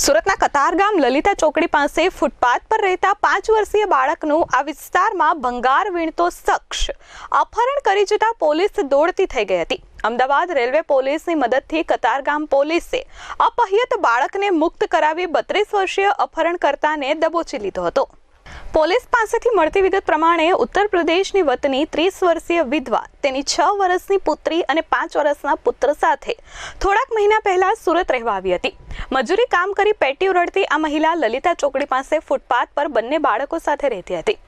સુરતના કતારગામ લલિતા ચોકડી પાસે ફૂટપાથ પર રહેતા પાંચ વર્ષીય બાળકનું આ વિસ્તારમાં ભંગાર વીણતો શખ્સ અપહરણ કરી જતા પોલીસ દોડતી થઈ ગઈ હતી. અમદાવાદ રેલવે પોલીસની મદદથી કતારગામ પોલીસે અપહ્યત બાળકને મુક્ત કરાવી બત્રીસ વર્ષીય અપહરણકર્તાને દબોચી લીધો હતો. પોલીસ પાસેથી મળતી વિગત પ્રમાણે ઉત્તર પ્રદેશની વતની ત્રીસ વર્ષીય વિધવા, તેની છ વર્ષની પુત્રી અને પાંચ વર્ષના પુત્ર સાથે થોડાક મહિના પહેલા સુરત રહેવા આવી હતી. મજૂરી કામ કરી પેટી ઉરડતી આ મહિલા લલિતા ચોકડી પાસે ફૂટપાથ પર બંને બાળકો સાથે રહેતી હતી.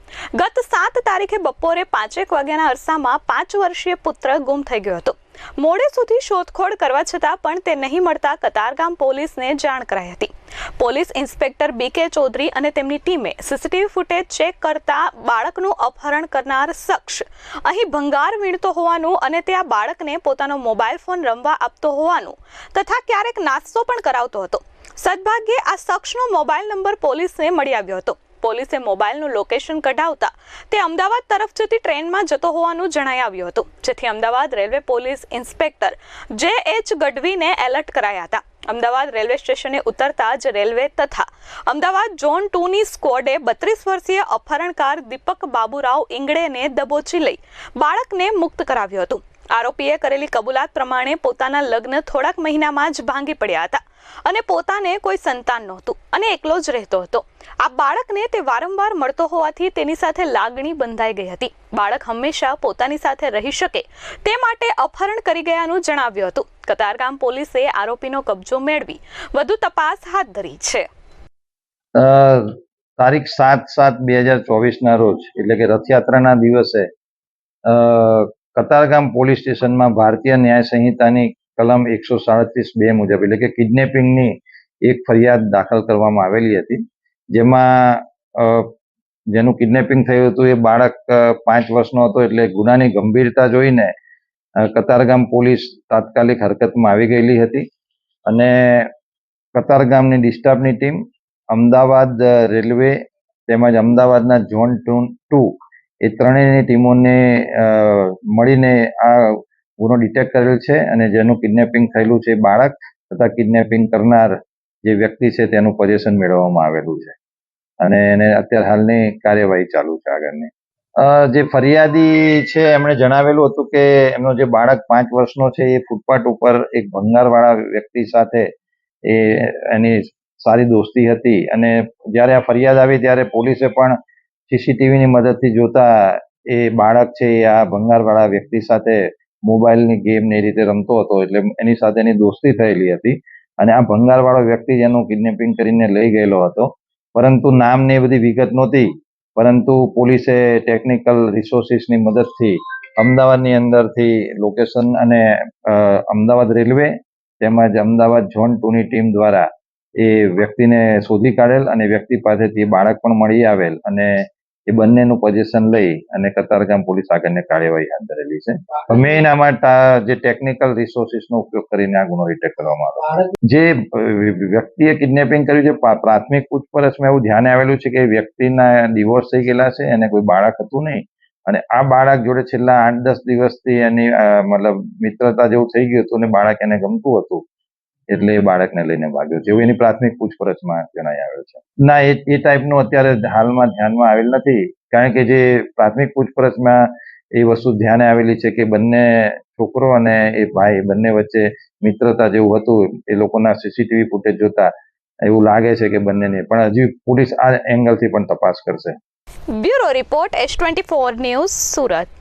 ગત સાત તારીખે બપોરે પાંચેક વાગ્યાના અરસામાં પાંચ વર્ષીય પુત્ર ગુમ થઈ ગયો હતો. મોડે સુધી શોધખોળ કરવા છતાં પણ તે નહીં મળતા કતારગામ પોલીસને જાણ કરાઈ હતી. પોલીસ ઇન્સ્પેક્ટર બી કે ચૌધરી અને તેમની ટીમે સીસીટીવી ફૂટેજ ચેક કરતા બાળકનું અપહરણ કરનાર શખ્સ અહીં ભંગાર વીણતો હોવાનું અને તે આ બાળકને પોતાનો મોબાઈલ ફોન રમવા આપતો હોવાનું તથા ક્યારેક નાસ્તો પણ કરાવતો હતો. સદભાગ્યે આ શખ્સનો મોબાઈલ નંબર પોલીસને મળી આવ્યો હતો. પોલીસે મોબાઈલનું લોકેશન કઢાવતા તે અમદાવાદ તરફ જતી ટ્રેનમાં જતો હોવાનું જણાઈ આવ્યું હતું. જેથી Ahmedabad railway police inspector J H ગઢવીને alert કરાયા હતા. અમદાવાદ રેલવે સ્ટેશને ઉતરતા જ રેલવે તથા અમદાવાદ ઝોન ટુની સ્ક્વોડે બત્રીસ વર્ષીય અપહરણકાર દીપક બાબુરાવ ઇંગડેને દબોચી લઈ બાળકને મુક્ત કરાવ્યું હતું. આરોપીએ કરેલી કબૂલાત પ્રમાણે પોતાના લગ્ન થોડાક મહિનામાં જ ભાંગી પડ્યા હતા અને પોતાને કોઈ સંતાન નહોતું અને એકલો જ રહેતો હતો. આ બાળકને તે વારંવાર મળતો હોવાથી તેની સાથે લાગણી બંધાઈ ગઈ હતી. બાળક હંમેશા પોતાની સાથે રહી શકે તે માટે અપહરણ કરી ગયાનું જણાવ્યું હતું. કતારગામ પોલીસે આરોપીનો કબજો મેળવી વધુ તપાસ હાથ ધરી છે. તારીખ સાત સાત બે હજાર ચોવીસના રોજ, એટલે કે રથયાત્રાના દિવસે કતારગામ પોલીસ સ્ટેશનમાં ભારતીય ન્યાય સંહિતાની કલમ એકસો સાડત્રીસ બે મુજબ, એટલે કે કિડનેપિંગની એક ફરિયાદ દાખલ કરવામાં આવેલી હતી, જેમાં જેનું કિડનેપિંગ થયું હતું, એ બાળક પાંચ વર્ષનો હતો એટલે ગુનાની ગંભીરતા જોઈને કતારગામ પોલીસ તાત્કાલિક હરકતમાં આવી ગયેલી હતી. અને કતારગામની ડિસ્ટાફની ટીમ અમદાવાદ રેલવે તેમજ અમદાવાદના ઝોન ટુ ટુ એ ત્રણેયની ટીમોને મળીને આ ગુનો ડિટેક્ટ કરેલ છે અને જેનું કિડનેપિંગ થયેલું છે બાળક તથા કિડનેપિંગ કરનાર જે વ્યક્તિ છે તેનું પજેશન મેળવવામાં આવેલું છે. અને એને અત્યારે હાલની કાર્યવાહી ચાલુ છે આગળની. જે ફરિયાદી છે, એમણે જણાવેલું હતું કે એમનો જે બાળક પાંચ વર્ષનો છે, એ ફૂટપાથ ઉપર એક ભંગારવાળા વ્યક્તિ સાથે એ, એની સારી દોસ્તી હતી. અને જ્યારે આ ફરિયાદ આવી, ત્યારે પોલીસે પણ સીસીટીવીની મદદથી જોતા એ બાળક છે, એ આ ભંગારવાળા વ્યક્તિ સાથે મોબાઈલની ગેમ ને એ રીતે રમતો હતો, એટલે એની સાથે એની દોસ્તી થયેલી હતી. અને આ ભંગારવાળો વ્યક્તિ જેનું કિડનેપિંગ કરીને લઈ ગયેલો હતો. પરંતુ નામ ને એ બધી વિગત નહોતી. પરંતુ પોલીસે ટેકનિકલ રિસોર્સિસની મદદથી અમદાવાદની અંદરથી લોકેશન અને અમદાવાદ રેલવે તેમજ અમદાવાદ ઝોન ટુની ટીમ દ્વારા એ વ્યક્તિને શોધી કાઢેલ અને વ્યક્તિ પાસેથી બાળક પણ મળી આવેલ અને એ બંનેનું પોઝિશન લઈ અને કતારગામ પોલીસ આગળની કાર્યવાહી હાથ ધરેલી છે. મેઇન આમાં જે ટેકનિકલ રિસોર્સિસનો ઉપયોગ કરીને આ ગુનો ડિટેક્ટ કરવામાં આવ્યો. જે વ્યક્તિએ કિડનેપિંગ કર્યું છે પ્રા- પ્રાથમિક પૂછપરછમાં એવું ધ્યાને આવેલું છે કે વ્યક્તિના ડિવોર્સ થઈ ગયેલા છે અને કોઈ બાળક હતું નહીં. અને આ બાળક જોડે છેલ્લા આઠ દસ દિવસથી એની મતલબ મિત્રતા જેવું થઈ ગયું હતું અને બાળક એને ગમતું હતું. એટલે એ બાળકને લઈને ભાગ્યો છે એવું એની પ્રાથમિક પૂછપરછમાં જણાઈ આવ્યો છે. ના, એ એ ટાઈપનું અત્યારે હાલમાં ધ્યાનમાં આવેલ નથી, કારણ કે જે પ્રાથમિક પૂછપરછમાં એ વસ્તુ ધ્યાને આવેલી છે કે બંને છોકરો અને એ ભાઈ, બંને વચ્ચે મિત્રતા જેવું હતું, એ લોકોના સીસીટીવી ફૂટેજ જોતા એવું લાગે છે કે બંનેને, પણ હજી પોલીસ આ એંગલથી પણ તપાસ કરશે. Bureau report, S twenty four news, Surat.